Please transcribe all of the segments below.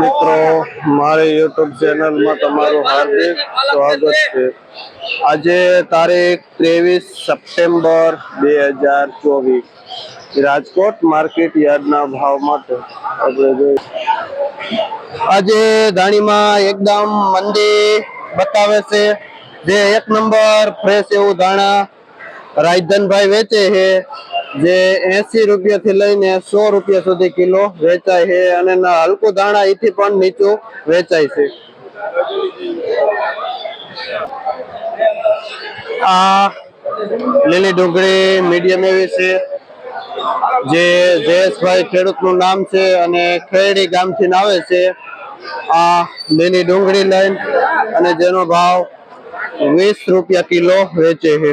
મિત્રો, મારી યુટ્યુબ ચેનલમાં તમારું હાર્દિક સ્વાગત છે. આજે તારીખ ત્રેવીસ સપ્ટેમ્બર બે હજાર ચોવીસ રાજકોટ માર્કેટ યાર્ડના ભાવ માટે આજે ધાણીમાં એકદમ મંદી બતાવે છે. જે એક નંબર ફ્રેશ એવું ધાણા રાજધનભાઈ વેચે છે. જે એસી રૂપિયા થી લઈને સો રૂપિયા સુધી કિલો વેચાય છે અને હલકું દાણા એથી પણ નીચું વેચાય છે. આ લીલી ડુંગળી મીડિયમ એવી છે, જે જયેશભાઈ ખેડૂતનું નામ છે અને ખેડી ગામથી આવે છે. આ લીલી ડુંગળી લઈને અને જેનો ભાવ વીસ રૂપિયા કિલો વેચે છે.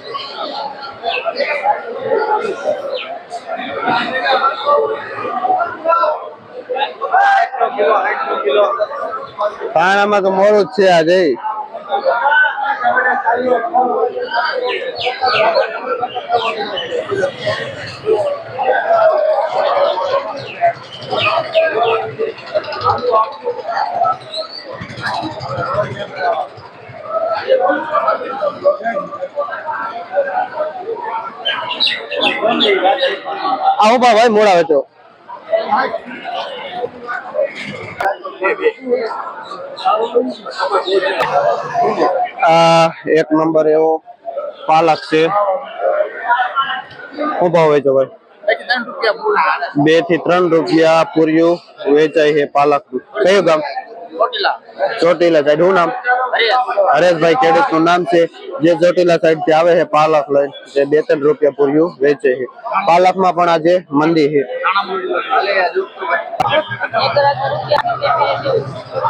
પાણામાં તો મોડું જ છે આજે આવો ભાઈ મોડા વેચો આ એક નંબર એવો પાલક છે. શું ભાવ વેચો ભાઈ? બેથી ત્રણ રૂપિયા પૂર્યું વેચાય છે પાલક. કયું ગામ? ચોટીલા સાઈડ. શું નામ? હરેશભાઈ ખેડૂતનું નામ છે. જે ચોટીલા સાઈડથી આવે છે પાલક લઈને જે બે ત્રણ રૂપિયા પૂર્યું વેચે છે. પાલકમાં પણ આજે મંદી છે.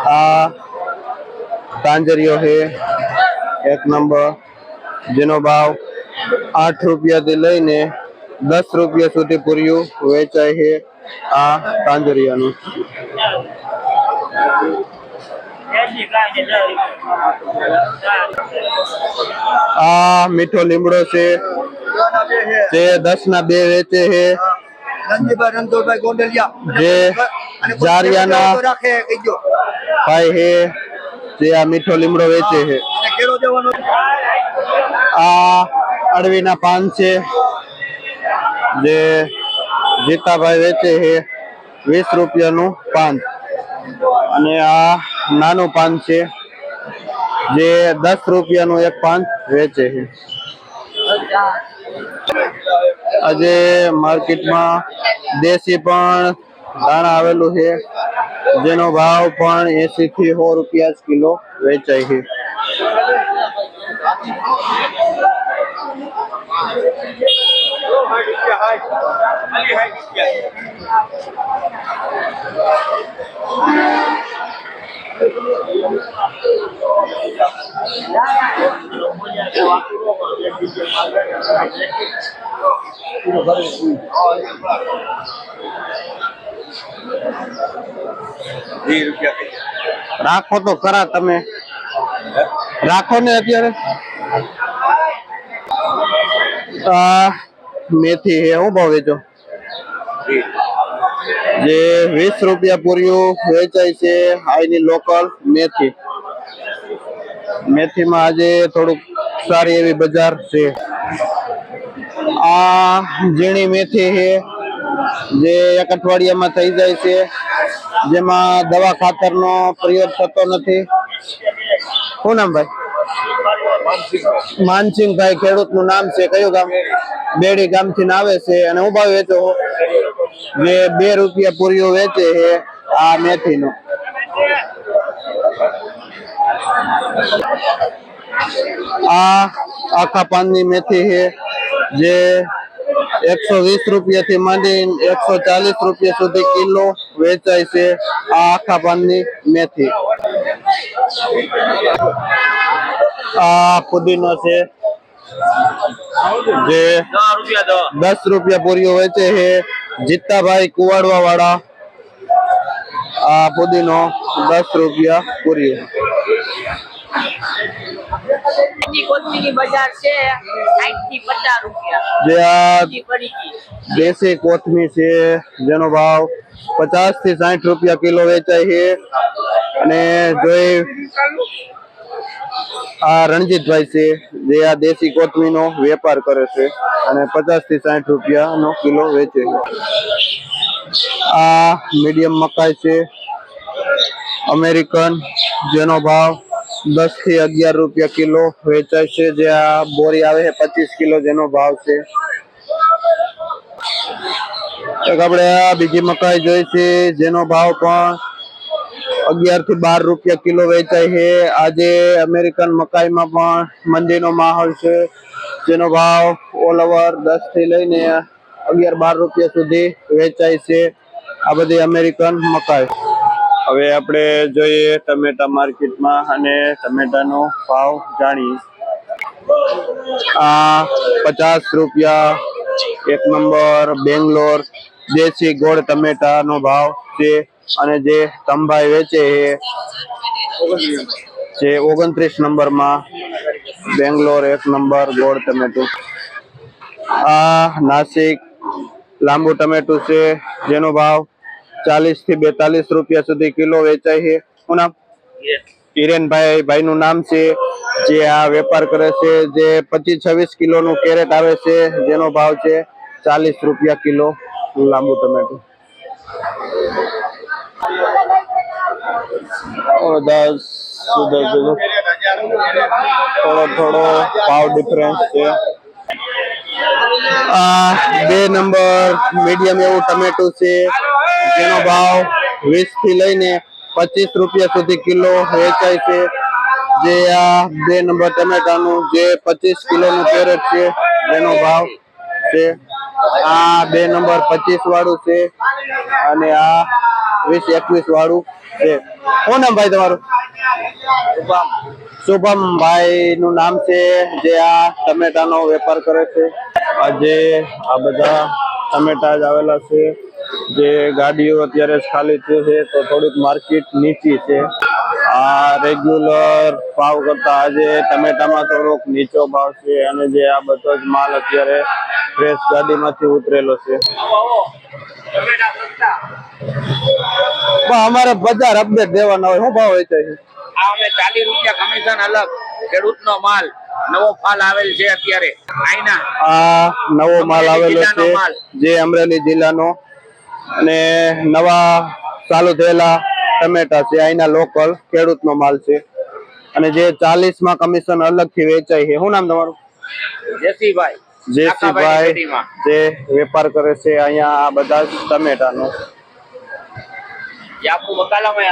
આ તાંજરીઓ છે, એક નંબર, જેનો ભાવ આઠ રૂપિયા થી લઈને દસ રૂપિયા સુધી પૂર્યું વેચાય છે આ તાંજરિયાનું આ મીઠો લીમડો છે, જે દસ ના બે વેચે છે. નંદીભાઈ રણછોડભાઈ ગોંડલિયા. જે જારિયાના ભાઈ છે જે આ મીઠો લીમડો વેચે છે. આ અળવીના પાન છે જે જીતાભાઈ વેચે છે વીસ રૂપિયાનું પાન. અને આ નાનું પાન છે જે દસ રૂપિયાનું એક પાન વેચે છે. આજે માર્કેટમાં દેશી પણ દાણા આવેલું છે. જેનો ભાવ પણ એસી થી સો રૂપિયા જ કિલો વેચાય છે. રાખો તો ખરા તમે. રાખો ને અત્યારે. મેથી હે, હું ભાવ વેચો? જે વીસ રૂપિયા પૂર્યું વેચાય છે, આઈની લોકલ મેથી. મેથીમાં આજે થોડુંક સારી એવી બજાર છે. આ ઝીણી મેથી છે, જે એક અઠવાડિયામાં થઈ જાય છે. જેમાં દવા ખાતરનો પ્રયોગ થતો નથી. શું નામ ભાઈ? માનસિંહભાઈ ખેડૂતનું નામ છે. કયું ગામ? બેડી ગામથી આવે છે અને હું ભાવ વેચો જે બે રૂપિયા પૂરીઓ વેચે છે આ મેથી નું આ આખા પાનની મેથી છે. જે એકસો વીસ રૂપિયા થી માંડી એકસો ચાલીસ રૂપિયા સુધી કિલો વેચાય છે આ આખા પાનની મેથી. આ પુદીનો છે. જે દસ રૂપિયા પૂરીઓ વેચે છે. જીતાભાઈ કુવાડવા વાળા આ પુદીનો દસ રૂપિયા પૂરીઓ. બજાર છે. થી જે આ દેશી કોથમી છે જેનો ભાવ પચાસથી સાઠ રૂપિયા કિલો વેચાય છે. અને જોઈ આ રણજીતભાઈ છે જે આ દેશી કોથમીનો વેપાર કરે છે અને પચાસથી સાઠ રૂપિયા નો કિલો વેચે છે. આ મીડિયમ મકાઈ છે અમેરિકન જેનો ભાવ દસથી અગિયાર રૂપિયા કિલો વેચાય છે. જે આ બોરી આવે છે, પચીસ કિલો જેનો ભાવ છે. એક આપણે આ બીજી મકાઈ જોઈ છે, જેનો ભાવ પણ અગિયારથી બાર રૂપિયા કિલો વેચાય છે. આજે અમેરિકન મકાઈમાં પણ મંદીનો માહોલ છે. જેનો ભાવ ઓલ ઓવર દસથી લઈને અગિયાર બાર રૂપિયા સુધી વેચાય છે. આ બધી અમેરિકન મકાઈ. હવે આપણે જોઈએ ટમેટા માર્કેટમાં અને ટમેટાનો ભાવ જાણીએ. આ પચાસ રૂપિયા એક નંબર, બેંગ્લોર, દેશી ગોળ ટમેટા નો ભાવ છે અને જે તંભાઈ વેચે છે, જે ઓગણત્રીસ નંબરમાં, બેંગ્લોર એક નંબર ગોળ ટમેટું. આ નાસિક લાંબુ ટમેટું છે, જેનો ભાવ ચાલીસથી બેતાલીસ રૂપિયા સુધી કિલો વેચાય છે. શું નામ? હિરેનભાઈ ભાઈ નું નામ છે. જે આ વેપાર કરે છે જે પચીસ છવ્વીસ કિલો નું કેરેટ આવે છે જેનો ભાવ છે ચાલીસ રૂપિયા કિલો. લાંબુ ટમેટું. દસ દસ થોડો થોડો ભાવ ડિફરન્સ છે. આ બે નંબર મીડિયમ એવું ટમેટું છે. જેનો ભાવ વીસથી લઈને પચીસ રૂપિયા સુધી કિલો વેચાય છે. જે આ બે નંબર ટમેટાનું જે પચીસ કિલો નું કેરેટ છે તેનો ભાવ છે. આ બે નંબર પચીસ વાળું છે અને આ વીસ એકવીસ વાળું છે. શું નામ ભાઈ તમારું? શુભમ. ભાઈ નું નામ છે જે આ ટમેટાનો વેપાર કરે છે. આજે આ બધા ટમેટા જ આવેલા છે. જે ગાડીઓ અત્યારે ખાલી થયું છે તો થોડીક માર્કેટ નીચી છે. આ રેગ્યુલર ભાવ કરતા આજે ટમેટામાં થોડોક નીચો ભાવ છે અને જે આ બધો જ માલ અત્યારે ફ્રેશ ગાડીમાંથી ઉતરેલો છે. અમારે બજાર અપડેટ દેવાના હોય શું ભાવ હોય છે આ અમે ચાલીસ રૂપિયા કમિશન અલગ ખેડૂત નો માલ નવો માલ આવેલ છે અત્યારે. આઈના. આ નવો માલ આવેલો છે. જે અમરેલી જિલ્લાનો અને નવા ચાલુ થયેલા ટમેટા છે અહીંના લોકલ ખેડૂતનો માલ છે. અને જે ચાલીસમાં કમિશન અલગથી વેચાય છે શું નામ તમારું? જેસીભાઈ. જેસીભાઈ જે વેપાર કરે છે અહીંયા આ બધા જ ટમેટાનો. આપણું આવે